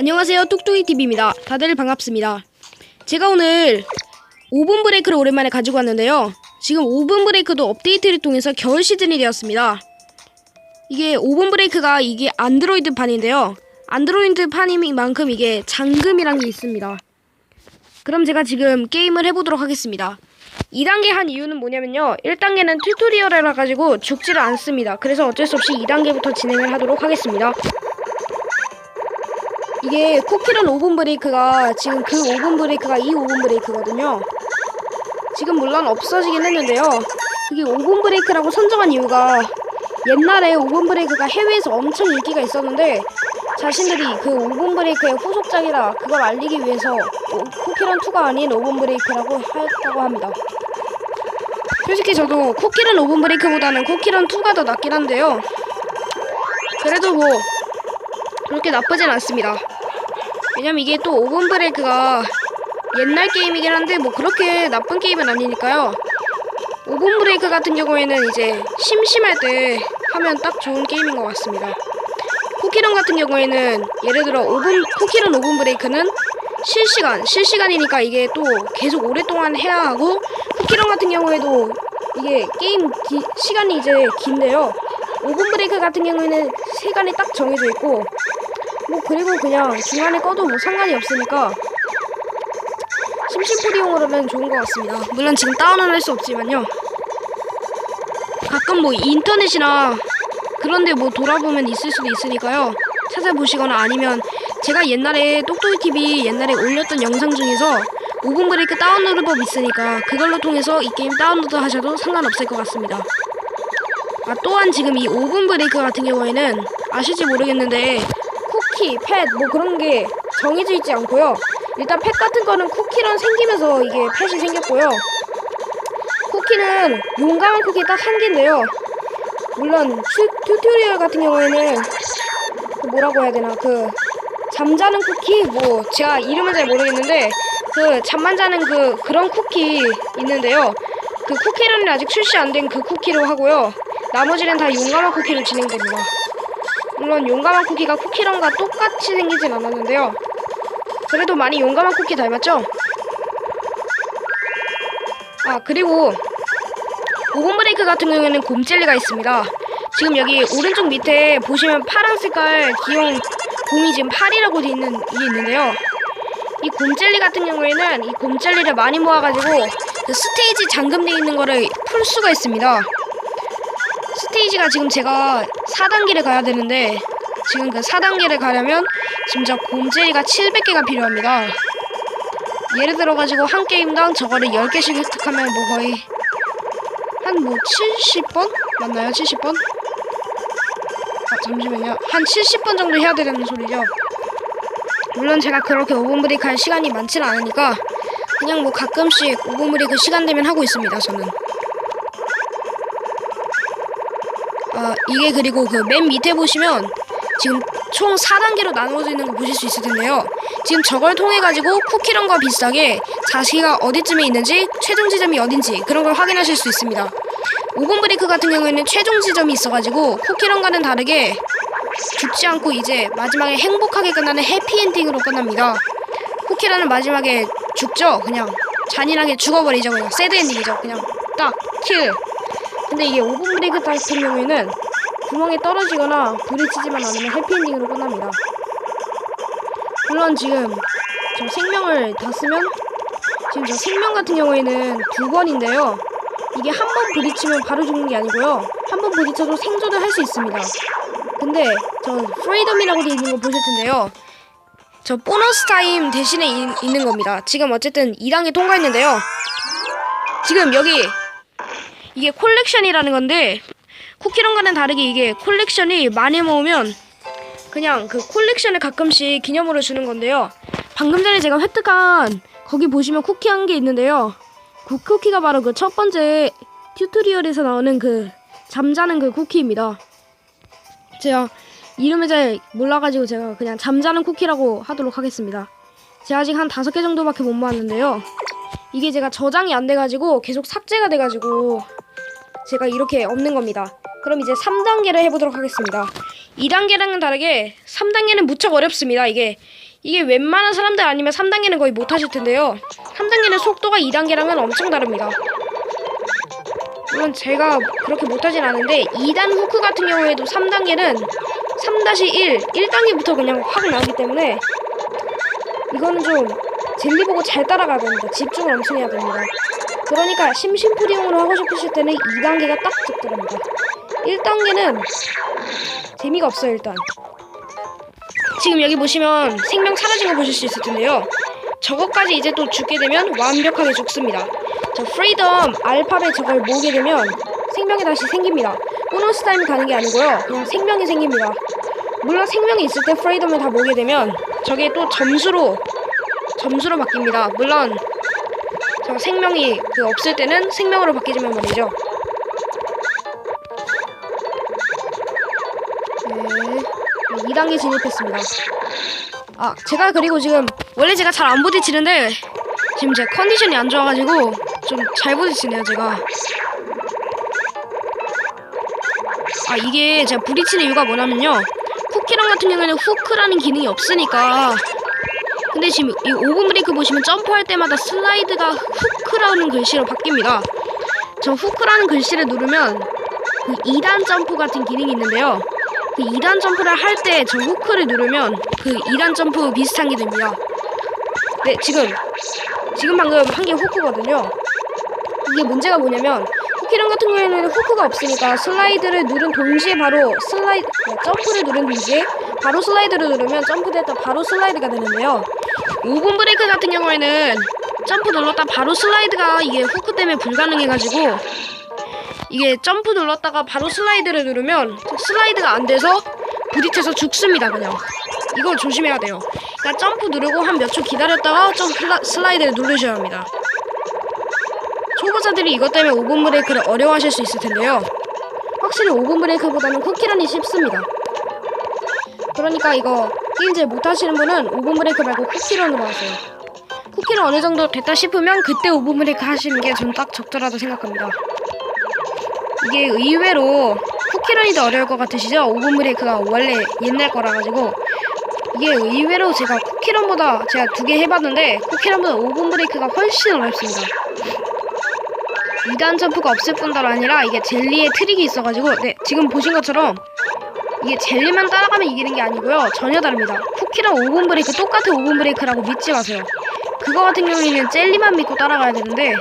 안녕하세요 뚝뚝이TV입니다. 다들 반갑습니다. 제가 오늘 5분 브레이크를 오랜만에 가지고 왔는데요. 지금 5분 브레이크도 업데이트를 통해서 겨울 시즌이 되었습니다. 이게 5분 브레이크가 이게 안드로이드 판인데요. 안드로이드 판인 만큼 이게 잠금이란 게 있습니다. 그럼 제가 지금 게임을 해보도록 하겠습니다. 2단계 한 이유는 뭐냐면요. 1단계는 튜토리얼이라 가지고 죽지를 않습니다. 그래서 어쩔 수 없이 2단계부터 진행을 하도록 하겠습니다 이게 쿠키런 5분 브레이크가 지금 그 5분 브레이크가 이 5분 브레이크거든요. 지금 물론 없어지긴 했는데요. 그게 5분 브레이크라고 선정한 이유가 옛날에 5분 브레이크가 해외에서 엄청 인기가 있었는데 자신들이 그 5분 브레이크의 후속작이라 그걸 알리기 위해서 쿠키런 2가 아닌 5분 브레이크라고 했다고 합니다. 솔직히 저도 쿠키런 5분 브레이크보다는 쿠키런 2가 더 낫긴 한데요. 그래도 뭐 그렇게 나쁘진 않습니다. 왜냐면 이게 또 5분 브레이크가 옛날 게임이긴 한데 뭐 그렇게 나쁜 게임은 아니니까요. 5분 브레이크 같은 경우에는 이제 심심할 때 하면 딱 좋은 게임인 것 같습니다. 쿠키런 같은 경우에는 예를 들어 5분 쿠키런 5분 브레이크는 실시간 실시간이니까 이게 또 계속 오랫동안 해야 하고 쿠키런 같은 경우에도 이게 게임 기- 시간이 이제 긴데요. 5분 브레이크 같은 경우에는 시간이 딱 정해져 있고 뭐 그리고 그냥 중간에 꺼도 뭐 상관이 없으니까 심심풀이용으로는 좋은 것 같습니다. 물론 지금 다운은 할수 없지만요. 가끔 뭐 인터넷이나 그런데 뭐 돌아보면 있을 수도 있으니까요. 찾아보시거나 아니면 제가 옛날에 똑똑이 TV 옛날에 올렸던 영상 중에서 5분 브레이크 다운로드 법 있으니까 그걸로 통해서 이 게임 다운로드 하셔도 상관없을 것 같습니다. 아, 또한 지금 이 5분 브레이크 같은 경우에는 아실지 모르겠는데 쿠키, 펫 뭐 그런 게 정해져 있지 않고요. 일단 펫 같은 거는 쿠키런 생기면서 이게 펫이 생겼고요. 쿠키는 용감한 쿠키 딱 한 개인데요. 물론 튜, 튜토리얼 같은 경우에는 그 뭐라고 해야 되나 그 잠자는 쿠키 뭐 제가 이름은 잘 모르겠는데 그 잠만 자는 그 그런 쿠키 있는데요. 그 쿠키런이 아직 출시 안 된 그 쿠키로 하고요. 나머지는 다 용감한 쿠키로 진행됩니다. 물론 용감한 쿠키가 쿠키런과 똑같이 생기진 않았는데요. 그래도 많이 용감한 쿠키 닮았죠? 아 그리고 오븐 브레이크 같은 경우에는 곰젤리가 있습니다. 지금 여기 오른쪽 밑에 보시면 파란 색깔 귀여운 곰이 지금 팔이라고 되어 있는 이게 있는데요. 이 곰젤리 같은 경우에는 이 곰젤리를 많이 모아가지고 그 스테이지 잠금되어 있는 거를 풀 수가 있습니다. 스테이지가 지금 제가 4단계를 가야 되는데 지금 그 4단계를 가려면 진짜 곰젤리가 700개가 필요합니다. 예를 들어가지고 한 게임당 저거를 10개씩 획득하면 뭐 거의 한 뭐 70번? 맞나요? 70번? 아 잠시만요. 한 70번 정도 해야 되는 소리죠. 물론 제가 그렇게 5분 브레이크 할 시간이 많지는 않으니까 그냥 뭐 가끔씩 5분 브레이크 시간 되면 하고 있습니다. 저는. 아 이게 그리고 그 맨 밑에 보시면 지금 총 4단계로 나누어져 있는 거 보실 수 있을 텐데요. 지금 저걸 통해 가지고 쿠키런과 비슷하게 자식이가 어디쯤에 있는지 최종 지점이 어딘지 그런 걸 확인하실 수 있습니다. 5분 브레이크 같은 경우에는 최종 지점이 있어가지고 쿠키런과는 다르게 죽지 않고 이제 마지막에 행복하게 끝나는 해피엔딩으로 끝납니다. 쿠키런은 마지막에 죽죠. 그냥 잔인하게 죽어버리죠. 그냥 새드엔딩이죠. 그냥 딱 킬. 근데 이게 5분 브레이크 같은 경우에는 구멍에 떨어지거나 부딪히지만 않으면 해피엔딩으로 끝납니다. 물론 지금 저 생명을 다 쓰면 지금 저 생명 같은 경우에는 두 번인데요. 이게 한 번 부딪히면 바로 죽는 게 아니고요. 한 번 부딪혀도 생존을 할 수 있습니다. 근데 저 프리덤이라고 되어 있는 거 보실 텐데요. 저 보너스 타임 대신에 이- 있는 겁니다. 지금 어쨌든 2단계 통과했는데요. 지금 여기 이게 콜렉션이라는 건데 쿠키런과는 다르게 이게 콜렉션이 많이 모으면 그냥 그 콜렉션을 가끔씩 기념으로 주는 건데요. 방금 전에 제가 획득한 거기 보시면 쿠키 한 개 있는데요. 그 쿠키가 바로 그 첫 번째 튜토리얼에서 나오는 그 잠자는 그 쿠키입니다. 제가 이름을 잘 몰라가지고 제가 그냥 잠자는 쿠키라고 하도록 하겠습니다. 제가 아직 한 다섯 개 정도밖에 못 모았는데요. 이게 제가 저장이 안 돼가지고 계속 삭제가 돼가지고 제가 이렇게 없는 겁니다. 그럼 이제 3단계를 해보도록 하겠습니다. 2단계랑은 다르게 3단계는 무척 어렵습니다. 이게 이게 웬만한 사람들 아니면 3단계는 거의 못하실 텐데요 3단계는 속도가 2단계랑은 엄청 다릅니다 물론 제가 그렇게 못하진 않은데 2단 후크 같은 경우에도 3단계는 3-1 1단계부터 그냥 확 나오기 때문에 이거는 좀 젤리 보고 잘 따라가야 됩니다. 집중을 엄청 해야 됩니다. 그러니까 심심풀이용으로 하고 싶으실 때는 2단계가 딱 적절합니다. 1단계는 재미가 없어요 일단. 지금 여기 보시면 생명 사라진 거 보실 수 있을 텐데요. 저것까지 이제 또 죽게 되면 완벽하게 죽습니다. 저 프리덤 알파벳 저걸 모으게 되면 생명이 다시 생깁니다. 보너스 타임이 가는 게 아니고요. 그냥 생명이 생깁니다. 물론 생명이 있을 때 프리덤을 다 모으게 되면 저게 또 점수로 점수로 바뀝니다. 물론 저 생명이 그 없을 때는 생명으로 바뀌지만 말이죠. 네 2단계 진입했습니다. 아 제가 그리고 지금 원래 제가 잘 안 부딪히는데 지금 제 컨디션이 안 좋아가지고 좀 잘 부딪히네요 제가. 아 이게 제가 부딪히는 이유가 뭐냐면요. 쿠키랑 같은 경우에는 후크라는 기능이 없으니까 근데 지금 이 오븐 브레이크 보시면 점프할 때마다 슬라이드가 후크라는 글씨로 바뀝니다. 저 후크라는 글씨를 누르면 그 2단 점프 같은 기능이 있는데요. 그 2단 점프를 할 때 저 후크를 누르면 그 2단 점프 비슷한 게 됩니다. 네 지금 지금 방금 한 게 후크거든요. 이게 문제가 뭐냐면 쿠키런 같은 경우에는 후크가 없으니까 슬라이드를 누른 동시에 바로 슬라이드 네, 점프를 누른 동시에 바로 슬라이드를 누르면 점프됐다 바로 슬라이드가 되는데요 오븐 브레이크 같은 경우에는 점프 눌렀다 바로 슬라이드가 이게 후크 때문에 불가능해가지고 이게 점프 눌렀다가 바로 슬라이드를 누르면 슬라이드가 안 돼서 부딪혀서 죽습니다 그냥. 이걸 조심해야 돼요. 그러니까 점프 누르고 한 몇 초 기다렸다가 좀 슬라, 슬라이드를 누르셔야 합니다. 초보자들이 이것 때문에 오븐 브레이크를 어려워하실 수 있을 텐데요. 확실히 오븐 브레이크보다는 쿠키런이 쉽습니다. 그러니까 이거 게임 잘 못하시는 분은 오븐 브레이크 말고 쿠키런으로 하세요 쿠키런 어느 정도 됐다 싶으면 그때 오븐 브레이크 하시는 게 전 딱 적절하다 생각합니다 이게 의외로 쿠키런이 더 어려울 것 같으시죠? 오븐 브레이크가 원래 옛날 거라 가지고 이게 의외로 제가 쿠키런보다 제가 두 개 해봤는데 쿠키런보다 오븐 브레이크가 훨씬 어렵습니다. 2단 점프가 없을 뿐더러 아니라 이게 젤리에 트릭이 있어가지고 네 지금 보신 것처럼 이게 젤리만 따라가면 이기는 게 아니고요 전혀 다릅니다. 쿠키랑 오븐 브레이크 똑같은 오븐 브레이크라고 믿지 마세요. 그거 같은 경우에는 젤리만 믿고 따라가야 되는데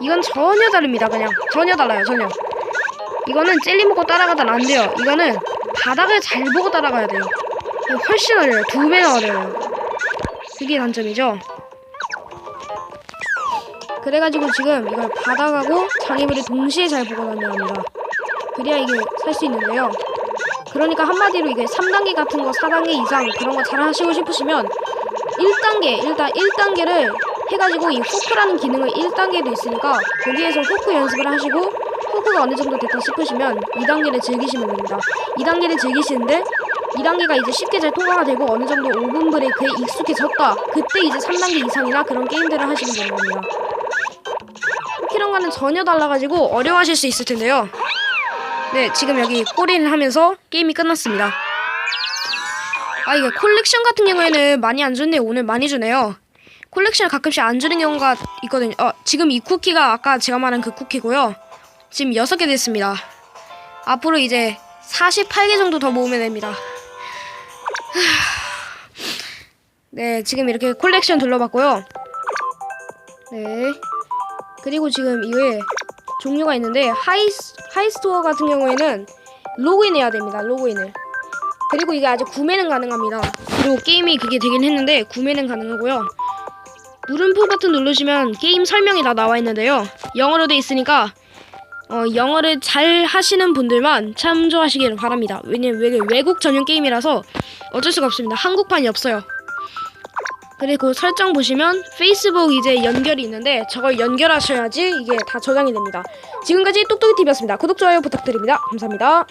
이건 전혀 다릅니다. 그냥 전혀 달라요 전혀. 이거는 젤리 먹고 따라가다 안 돼요. 이거는 바닥을 잘 보고 따라가야 돼요. 훨씬 어려워요. 두 배가 어려워요. 그게 단점이죠. 그래가지고 지금 이걸 바닥하고 장애물을 동시에 잘 보고 다녀야 합니다. 그래야 이게 살 수 있는데요. 그러니까 한마디로 이게 3단계 같은 거 4단계 이상 그런 거 잘 하시고 싶으시면 1단계 일단 1단계를 해가지고 이 후크라는 기능을 1단계도 있으니까 거기에서 후크 연습을 하시고 후크가 어느 정도 됐다 싶으시면 2단계를 즐기시면 됩니다. 2단계를 즐기시는데 2단계가 이제 쉽게 잘 통과가 되고 어느 정도 5분 브레이크에 익숙해졌다. 그때 이제 3단계 이상이나 그런 게임들을 하시면 되는 겁니다. 쿠키런과는 전혀 달라가지고 어려워하실 수 있을 텐데요. 네, 지금 여기 꼬리를 하면서 게임이 끝났습니다. 아, 이게 콜렉션 같은 경우에는 많이 안 주는데 오늘 많이 주네요. 콜렉션 가끔씩 안 주는 경우가 있거든요. 어, 지금 이 쿠키가 아까 제가 말한 그 쿠키고요. 지금 6개 됐습니다. 앞으로 이제 48개 정도 더 모으면 됩니다. 네, 지금 이렇게 콜렉션 둘러봤고요. 네. 그리고 지금 이외에 종류가 있는데 하이 하이스토어 같은 경우에는 로그인해야 됩니다. 로그인을. 그리고 이게 아직 구매는 가능합니다. 그리고 게임이 그게 되긴 했는데 구매는 가능하고요. 물음표 버튼 누르시면 게임 설명이 다 나와 있는데요. 영어로 돼 있으니까 어, 영어를 잘 하시는 분들만 참조하시기를 바랍니다. 왜냐면 외- 외국 전용 게임이라서 어쩔 수가 없습니다. 한국판이 없어요. 그리고 설정 보시면 페이스북 이제 연결이 있는데 저걸 연결하셔야지 이게 다 저장이 됩니다. 지금까지 똑똑이TV였습니다. 구독, 좋아요 부탁드립니다. 감사합니다.